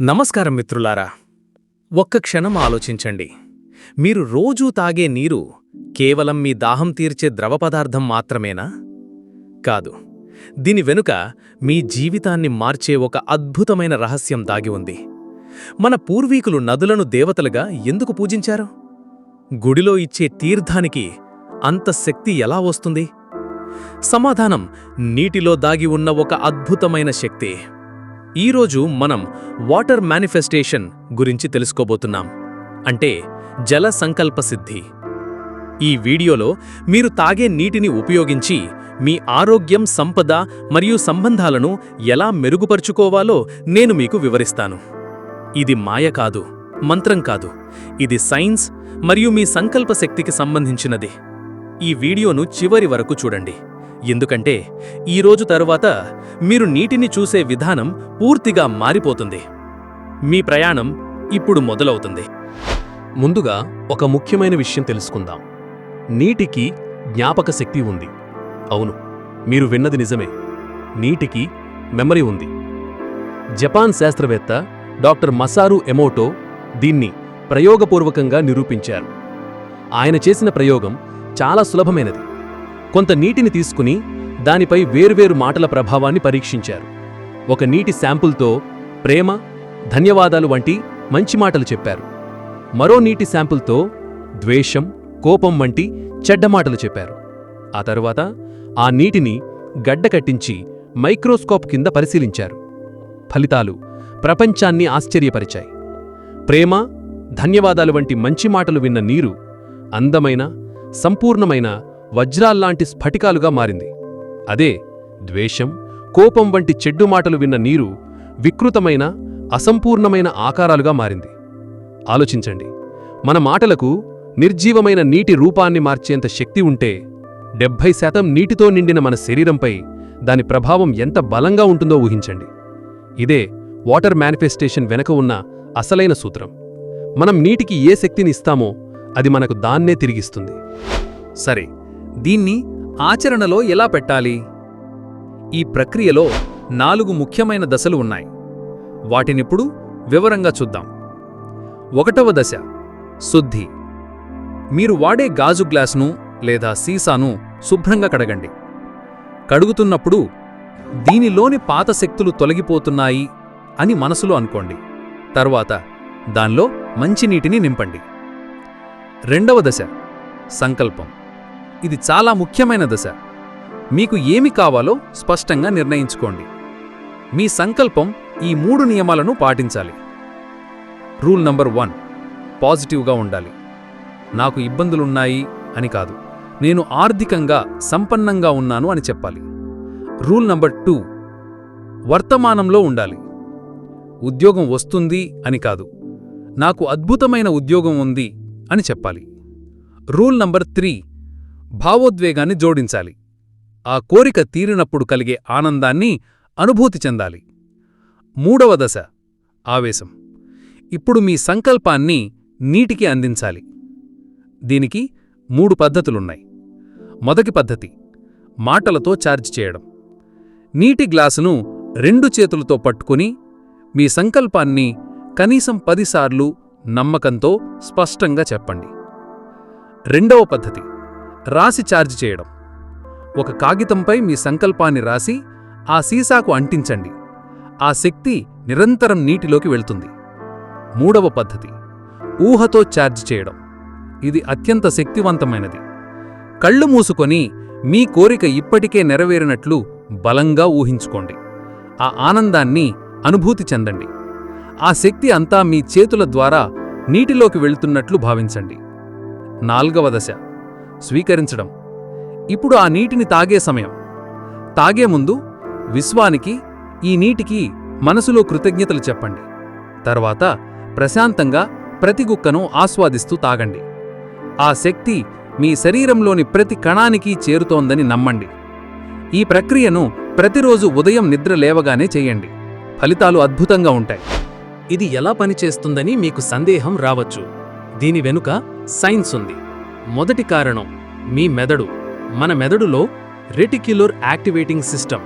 నమస్కారం మిత్రులారా. ఒక్క క్షణం ఆలోచించండి. మీరు రోజూ తాగే నీరు కేవలం మీ దాహం తీర్చే ద్రవ పదార్థం మాత్రమేనా? కాదు. దీని వెనుక మీ జీవితాన్ని మార్చే ఒక అద్భుతమైన రహస్యం దాగి ఉంది. మన పూర్వీకులు నదులను దేవతలుగా ఎందుకు పూజించారు? గుడిలో ఇచ్చే తీర్థానికి అంత శక్తి ఎలా వస్తుంది? సమాధానం నీటిలో దాగి ఉన్న ఒక అద్భుతమైన శక్తి. ఈరోజు మనం వాటర్ మేనిఫెస్టేషన్ గురించి తెలుసుకోబోతున్నాం. అంటే జల సంకల్ప సిద్ధి. ఈ వీడియోలో మీరు తాగే నీటిని ఉపయోగించి మీ ఆరోగ్యం సంపద మరియు సంబంధాలను ఎలా మెరుగుపరుచుకోవాలో నేను మీకు వివరిస్తాను. ఇది మాయ కాదు మంత్రం కాదు. ఇది సైన్స్ మరియు మీ సంకల్ప శక్తికి సంబంధించినది. ఈ వీడియోను చివరి వరకు చూడండి. ఎందుకంటే ఈరోజు తరువాత మీరు నీటిని చూసే విధానం పూర్తిగా మారిపోతుంది. మీ ప్రయాణం ఇప్పుడు మొదలవుతుంది. ముందుగా ఒక ముఖ్యమైన విషయం తెలుసుకుందాం. నీటికి జ్ఞాపక శక్తి ఉంది. అవును మీరు విన్నది నిజమే. నీటికి మెమరీ ఉంది. జపాన్ శాస్త్రవేత్త డాక్టర్ మసారు ఎమోటో దీన్ని ప్రయోగపూర్వకంగా నిరూపించారు. ఆయన చేసిన ప్రయోగం చాలా సులభమైనది. కొంత నీటిని తీసుకుని దానిపై వేరువేరు మాటల ప్రభావాన్ని పరీక్షించారు. ఒక నీటి శాంపుల్తో ప్రేమ ధన్యవాదాలు వంటి మంచి మాటలు చెప్పారు. మరో నీటి శాంపుల్తో ద్వేషం కోపం వంటి చెడ్డ మాటలు చెప్పారు. ఆ తరువాత ఆ నీటిని గడ్డకట్టించి మైక్రోస్కోప్ కింద పరిశీలించారు. ఫలితాలు ప్రపంచాన్ని ఆశ్చర్యపరిచాయి. ప్రేమ ధన్యవాదాలు వంటి మంచి మాటలు విన్న నీరు అందమైన సంపూర్ణమైన వజ్రాల్లాంటి స్ఫటికాలుగా మారింది. అదే ద్వేషం కోపం వంటి చెడ్డు మాటలు విన్న నీరు వికృతమైన అసంపూర్ణమైన ఆకారాలుగా మారింది. ఆలోచించండి. మన మాటలకు నిర్జీవమైన నీటి రూపాన్ని మార్చేంత శక్తి ఉంటే డెబ్భై శాతం నీటితో నిండిన మన శరీరంపై దాని ప్రభావం ఎంత బలంగా ఉంటుందో ఊహించండి. ఇదే వాటర్ మేనిఫెస్టేషన్ వెనక ఉన్న అసలైన సూత్రం. మనం నీటికి ఏ శక్తిని ఇస్తామో అది మనకు దాన్నే తిరిగిస్తుంది. సరే దీన్ని ఆచరణలో ఎలా పెట్టాలి? ఈ ప్రక్రియలో నాలుగు ముఖ్యమైన దశలు ఉన్నాయి. వాటినిప్పుడు వివరంగా చూద్దాం. ఒకటవ దశ శుద్ధి. మీరు వాడే గాజు గ్లాసును లేదా సీసాను శుభ్రంగా కడగండి. కడుగుతున్నప్పుడు దీనిలోని పాత శక్తులు తొలగిపోతున్నాయి అని మనసులో అనుకోండి. తర్వాత దానిలో మంచినీటిని నింపండి. రెండవ దశ సంకల్పం. ఇది చాలా ముఖ్యమైన దశ. మీకు ఏమి కావాలో స్పష్టంగా నిర్ణయించుకోండి. మీ సంకల్పం ఈ మూడు నియమాలను పాటించాలి. రూల్ నంబర్ వన్ పాజిటివ్గా ఉండాలి. నాకు ఇబ్బందులున్నాయి అని కాదు. నేను ఆర్థికంగా సంపన్నంగా ఉన్నాను అని చెప్పాలి. రూల్ నంబర్ టూ వర్తమానంలో ఉండాలి. ఉద్యోగం వస్తుంది అని కాదు. నాకు అద్భుతమైన ఉద్యోగం ఉంది అని చెప్పాలి. రూల్ నంబర్ త్రీ భావోద్వేగాన్ని జోడించాలి. ఆ కోరిక తీరినప్పుడు కలిగే ఆనందాన్ని అనుభూతి చెందాలి. మూడవ దశ ఆవేశం. ఇప్పుడు మీ సంకల్పాన్ని నీటికి అందించాలి. దీనికి మూడు పద్ధతులున్నాయి. మొదటి పద్ధతి మాటలతో ఛార్జ్ చేయడం. నీటి గ్లాసును రెండు చేతులతో పట్టుకుని మీ సంకల్పాన్ని కనీసం పదిసార్లు నమ్మకంతో స్పష్టంగా చెప్పండి. రెండవ పద్ధతి రాసి ఛార్జ్ చేయడం. ఒక కాగితంపై మీ సంకల్పాన్ని రాసి ఆ సీసాకు అంటించండి. ఆ శక్తి నిరంతరం నీటిలోకి వెళ్తుంది. మూడవ పద్ధతి. ఊహతో ఛార్జ్ చేయడం. ఇది అత్యంత శక్తివంతమైనది. కళ్ళు మూసుకొని మీ కోరిక ఇప్పటికే నెరవేరినట్లు బలంగా ఊహించుకోండి. ఆ ఆనందాన్ని అనుభూతి చెందండి. ఆ శక్తి అంతా మీ చేతుల ద్వారా నీటిలోకి వెళ్తున్నట్లు భావించండి. నాల్గవ దశ. స్వీకరించడం. ఇప్పుడు ఆ నీటిని తాగే సమయం. తాగే ముందు విశ్వానికి ఈ నీటికి మనసులో కృతజ్ఞతలు చెప్పండి. తర్వాత ప్రశాంతంగా ప్రతి గుక్కను ఆస్వాదిస్తూ తాగండి. ఆ శక్తి మీ శరీరంలోని ప్రతి కణానికి చేరుతోందని నమ్మండి. ఈ ప్రక్రియను ప్రతిరోజు ఉదయం నిద్ర లేవగానే చేయండి. ఫలితాలు అద్భుతంగా ఉంటాయి. ఇది ఎలా పనిచేస్తుందని మీకు సందేహం రావచ్చు. దీని వెనుక సైన్స్ ఉంది. మొదటి కారణం మీ మెదడు. మన మెదడులో రెటిక్యులర్ యాక్టివేటింగ్ సిస్టమ్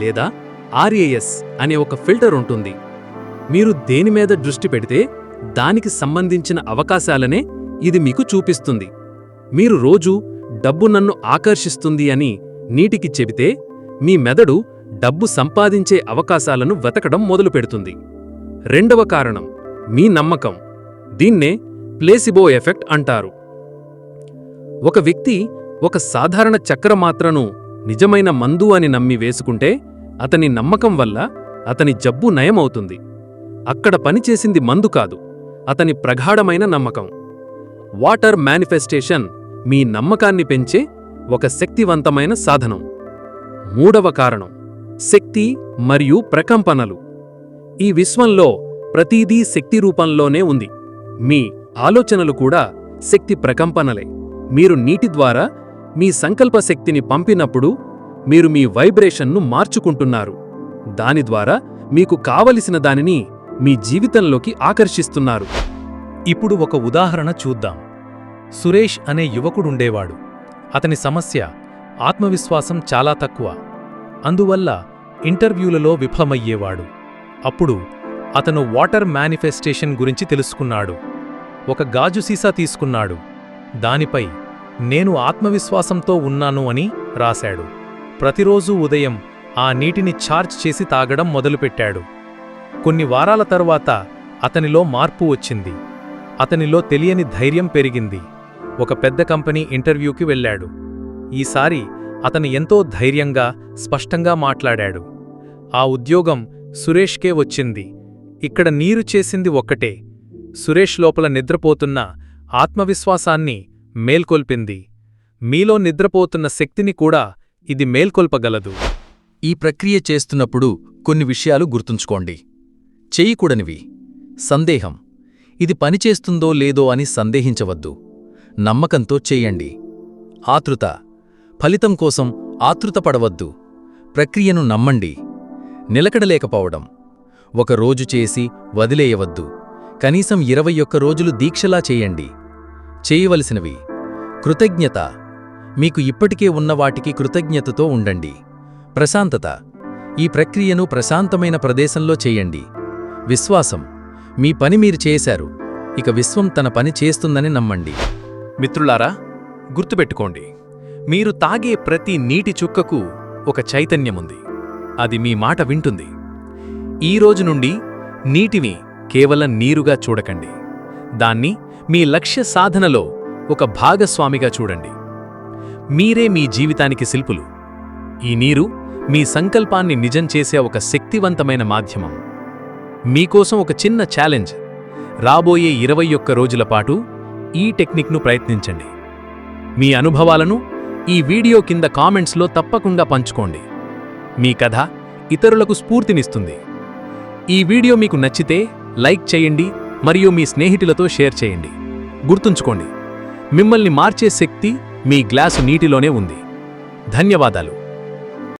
లేదా ఆర్ఏఎస్ అనే ఒక ఫిల్టర్ ఉంటుంది. మీరు దేని మీద దృష్టి పెడితే దానికి సంబంధించిన అవకాశాలనే ఇది మీకు చూపిస్తుంది. మీరు రోజు డబ్బు నన్ను ఆకర్షిస్తుంది అని నీటికి చెబితే మీ మెదడు డబ్బు సంపాదించే అవకాశాలను వెతకడం మొదలుపెడుతుంది. రెండవ కారణం మీ నమ్మకం. దీన్నే ప్లేసిబో ఎఫెక్ట్ అంటారు. ఒక వ్యక్తి ఒక సాధారణ చక్రమాత్రను నిజమైన మందు అని నమ్మి వేసుకుంటే అతని నమ్మకం వల్ల అతని జబ్బు నయమవుతుంది. అక్కడ పనిచేసింది మందు కాదు అతని ప్రగాఢమైన నమ్మకం. వాటర్ మేనిఫెస్టేషన్ మీ నమ్మకాన్ని పెంచే ఒక శక్తివంతమైన సాధనం. మూడవ కారణం శక్తి మరియు ప్రకంపనలు. ఈ విశ్వంలో ప్రతీదీ శక్తి రూపంలోనే ఉంది. మీ ఆలోచనలు కూడా శక్తి ప్రకంపనలే. మీరు నీటి ద్వారా మీ సంకల్ప శక్తిని పంపినప్పుడు మీరు మీ వైబ్రేషన్ను మార్చుకుంటున్నారు. దాని ద్వారా మీకు కావలసిన దానిని మీ జీవితంలోకి ఆకర్షిస్తున్నారు. ఇప్పుడు ఒక ఉదాహరణ చూద్దాం. సురేష్ అనే యువకుడుండేవాడు. అతని సమస్య ఆత్మవిశ్వాసం చాలా తక్కువ. అందువల్ల ఇంటర్వ్యూలలో విఫలమయ్యేవాడు. అప్పుడు అతను వాటర్ మేనిఫెస్టేషన్ గురించి తెలుసుకున్నాడు. ఒక గాజు సీసా తీసుకున్నాడు. దానిపై నేను ఆత్మవిశ్వాసంతో ఉన్నాను అని రాశాడు. ప్రతిరోజూ ఉదయం ఆ నీటిని ఛార్జ్ చేసి తాగడం మొదలుపెట్టాడు. కొన్ని వారాల తరువాత అతనిలో మార్పు వచ్చింది. అతనిలో తెలియని ధైర్యం పెరిగింది. ఒక పెద్ద కంపెనీ ఇంటర్వ్యూకి వెళ్ళాడు. ఈసారి అతను ఎంతో ధైర్యంగా స్పష్టంగా మాట్లాడాడు. ఆ ఉద్యోగం సురేష్కే వచ్చింది. ఇక్కడ నీరు చేసింది ఒక్కటే. సురేష్ లోపల నిద్రపోతున్న ఆత్మవిశ్వాసాన్ని మేల్కొల్పింది. మీలో నిద్రపోతున్న శక్తిని కూడా ఇది మేల్కొల్పగలదు. ఈ ప్రక్రియ చేస్తున్నప్పుడు కొన్ని విషయాలు గుర్తుంచుకోండి. చేయకూడనివి. సందేహం. ఇది పనిచేస్తుందో లేదో అని సందేహించవద్దు. నమ్మకంతో చేయండి. ఆతృత. ఫలితం కోసం ఆతృతపడవద్దు. ప్రక్రియను నమ్మండి. నిలకడలేకపోవడం. ఒక రోజు చేసి వదిలేయవద్దు. కనీసం ఇరవై ఒక్క రోజులు దీక్షలా చేయండి. చేయవలసినవి. కృతజ్ఞత. మీకు ఇప్పటికే ఉన్న వాటికి కృతజ్ఞతతో ఉండండి. ప్రశాంతత. ఈ ప్రక్రియను ప్రశాంతమైన ప్రదేశంలో చేయండి. విశ్వాసం. మీ పని మీరు చేశారు. ఇక విశ్వం తన పని చేస్తుందని నమ్మండి. మిత్రులారా గుర్తుపెట్టుకోండి. మీరు తాగే ప్రతి నీటి చుక్కకు ఒక చైతన్యముంది. అది మీ మాట వింటుంది. ఈ రోజు నుండి నీటిని కేవలం నీరుగా చూడకండి. దాన్ని మీ లక్ష్య సాధనలో ఒక భాగస్వామిగా చూడండి. మీరే మీ జీవితానికి శిల్పులు. ఈ నీరు మీ సంకల్పాన్ని నిజం చేసే ఒక శక్తివంతమైన మాధ్యమం. మీకోసం ఒక చిన్న ఛాలెంజ్. రాబోయే ఇరవై ఒక్క రోజుల పాటు ఈ టెక్నిక్ను ప్రయత్నించండి. మీ అనుభవాలను ఈ వీడియో కింద కామెంట్స్లో తప్పకుండా పంచుకోండి. మీ కథ ఇతరులకు స్ఫూర్తినిస్తుంది. ఈ వీడియో మీకు నచ్చితే లైక్ చేయండి మరియు మీ స్నేహితులతో షేర్ చేయండి. గుర్తుంచుకోండి మిమ్మల్ని మార్చే శక్తి మీ గ్లాసు నీటిలోనే ఉంది. ధన్యవాదాలు.